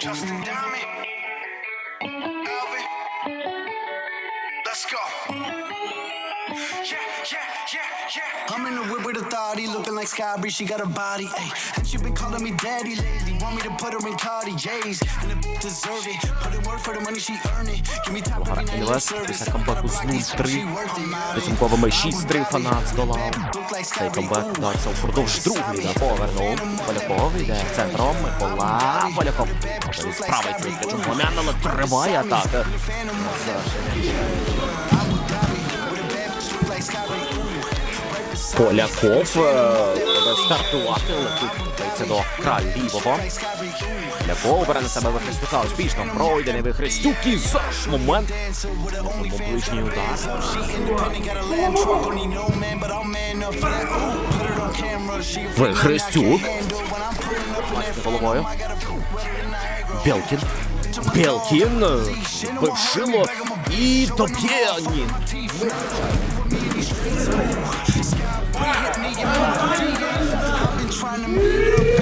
Justin like Sky She got a body, ayy. And she been calling me daddy lately. Want me to put her in Cartier's, and the deserve it. Put in work for the money she earn it. Give me top every night, Інвест service. після камбеку з 0-3 підсумковими 6-3 фанат здолав. Цей камбек вдався впродовж другої на повернув. Поляков йде центром. Микола Поляков. Цей момент, але триває атака. Поляков е, летить рухається до краю лівого. Поляков бере на себе Вихрестюка успішно пройдений Вихрестюк і зараз момент. Ближній удар. Вихрестюк. Головою. Белкін. Белкін. Бившило. І Доб'єні.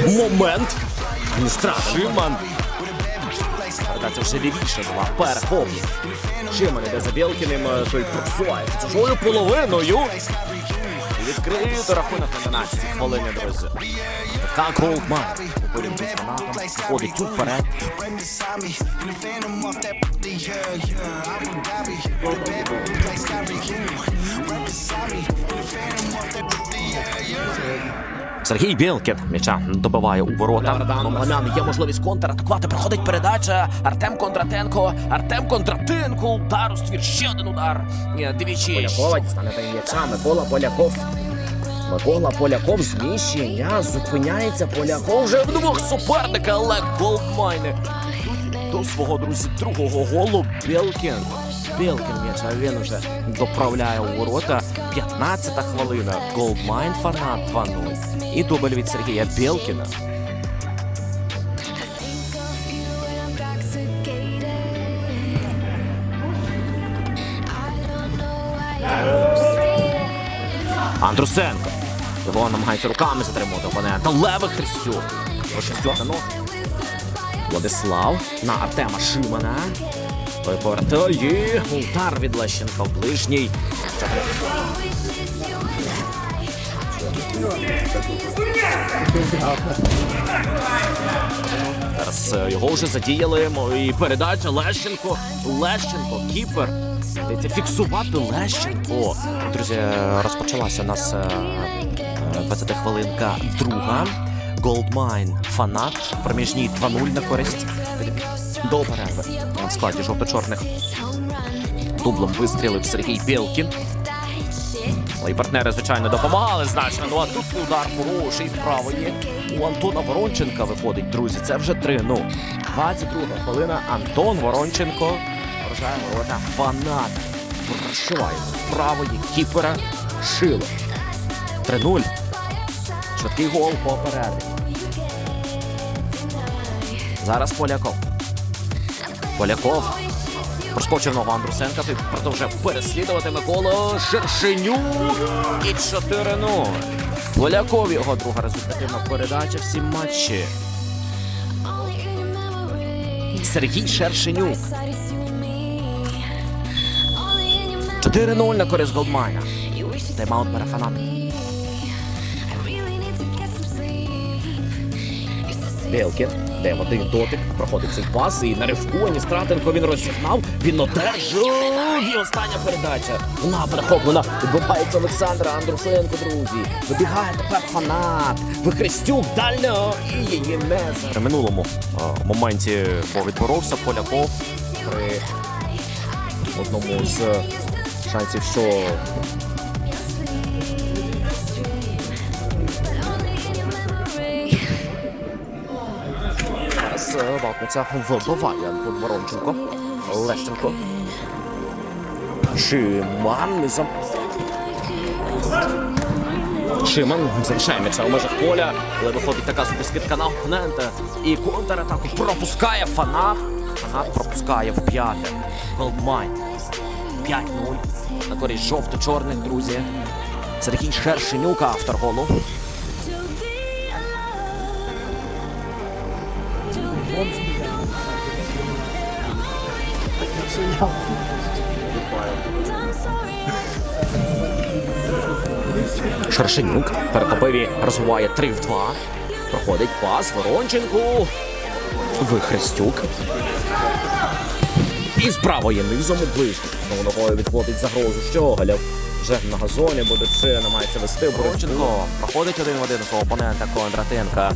Момент. Шиман. Передача вже лівіше була. Перехоплює. Шиман іде за Білкіним, той просувається чужою половиною. І Відкриє рахунок на 12 хвилини, друзі. Така Голдман. Фанатом входить уперед. Сергій Білкін м'яча добиває у ворота. Мамлян є можливість контратакувати. Проходить передача. Артем Кондратенко. Артем Кондратенко. Удар у ствір. Ще один удар. Двічі. Полякова дістане та м'яча. Микола Поляков. Микола Поляков зміщення. Зупиняється Поляков вже Вже вдвох суперника, але Голдмайне. До свого друзі другого голу Білкін. Білкін м'яча він уже доправляє у ворота. 15-та хвилина. Голдмайн фанат 2-0. І дубль від Сергія Білкіна. Андрусенко. Його намагається руками затримувати опонента. Левий Христюк. Христюк на нос. Владислав на Артема Шимана. Той повертає. Удар від Лещенка в ближній. Зараз е, його вже задіяли. І передача Лещенко. Лещенко, кіпер. Йдеться фіксувати Лещенко. Друзі, розпочалася у нас е, е, 20 хвилинка друга. Голдмайн фанат. Проміжній 2-0 на користь. До перерви в складі жовто-чорних. Дублом вистрілив Сергій Білкін. І партнери, звичайно, допомагали значно. Ну а тут удар хороший з правої. У Антона Воронченка виходить, друзі. Це вже 3-0. 22 хвилина. Антон Воронченко. Вражає ворота фанат. Прошиває правої кіпера Шило. 3-0. Швидкий гол по перерві. Зараз Поляков. Поляков. Проскочив ногу Андрусенка. Той продовжує переслідувати Микола Шершенюк. І 4-0. Поляков його друга результативна передача в цій матчі. Сергій Шершенюк. 4-0 на користь Голдмайна. Тайм-аут бере фанат. Білкін, де в один дотик, проходить цей пас, і на ривку Аністратенко він розігнав, він одержав, і остання передача. Вона перехоплена, відбувається Олександра Андрусенко, друзі. Вибігає тепер фанат, Вихрестюк дально, і її не за. При минулому а, моменті відборовся Поляков при одному з шансів, що Валкниця вибиває Антон Воронченко. Лещенко. Шиман низом. Шиман залишає у межах поля, але виходить така собі скидка на опонента. І контратаку пропускає фанат. Фанат пропускає в п'яте. Голдмайн. 5-0. На користь жовто-чорних, друзі. Сергій Шершенюк, автор голу. Шершенюк перекопиві розвиває 3 в 2. Проходить пас Воронченку. Вихрестюк. І з правої низом у. Знову ногою відводить загрозу Щоголєв. Вже на газоні буде це, намагається вести Боровченко. Проходить один в один свого опонента Кондратенка.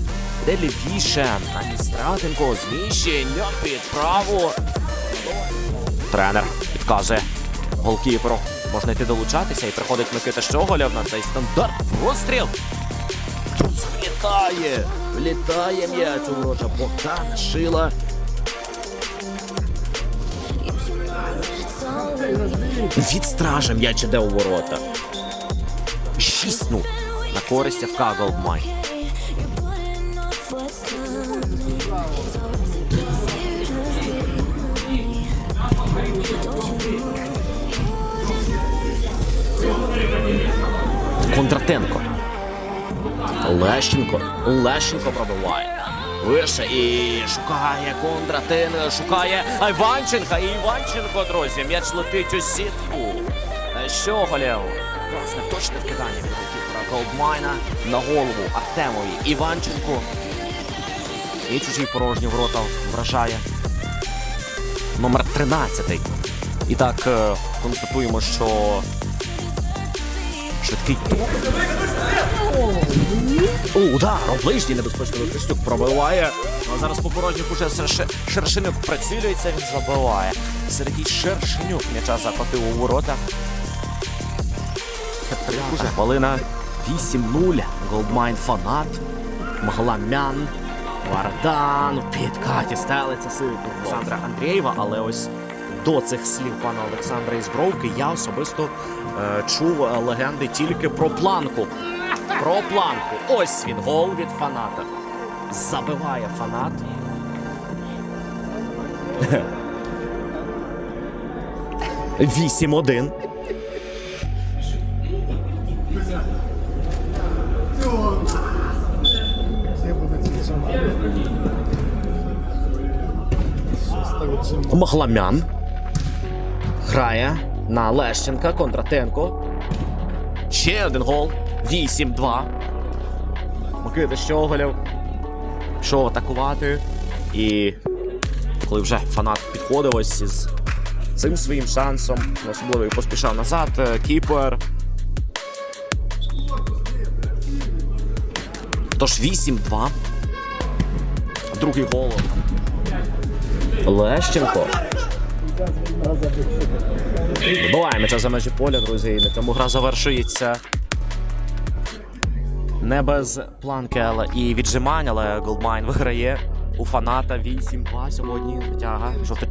Де лівіше. Адміністратенко зміщення під праву. Тренер підказує голкіперу. Можна йти долучатися і приходить Микита Щоголєв на цей стандарт. Розстріл. Тут влітає. Влітає м'яч у ворота Богдана Шила. Від стража м'яч іде у ворота. 6-0 на користь ФК Голдмайн. Кондратенко. Лещенко. Лещенко пробиває. Вище і шукає Кондратенко, шукає Іванченка. І Іванченко, друзі, м'яч летить у сітку. Е, Щоголєв. Власне, точне вкидання від голкіпера Голдмайна на голову Артемові Іванченку. І чужий порожні ворота вражає. Номер 13. І так е, констатуємо, що швидкий о, удар, ближній небезпечний Костюк пробиває. Ну, а зараз по порожніх уже Шершенюк прицілюється, він забиває. Сергій Шершенюк м'яча закотив у ворота. Уже хвилина 8-0. Голдмайн фанат. Мгламян. Вардан. Підкаті стелиться сил Олександра Андрієва, але ось до цих слів пана Олександра із Бровки я особисто е, чув легенди тільки про планку. Про планку. Ось він гол від фаната. Забиває фанат. Вісім-один. Махламян грає на Лещенка, Кондратенко. Ще один гол. 8-2. Микита Щоголєв пішов атакувати. І коли вже фанат підходив ось із цим своїм шансом, особливо і поспішав назад, е, кіпер. Тож 8-2. Другий гол. Лещенко. Вибиває м'яча за межі поля, друзі. І на цьому гра завершується. Не без планки, але і віджимань, але Голдмайн виграє у фаната 8-2 сьогодні. Тяга жовтий.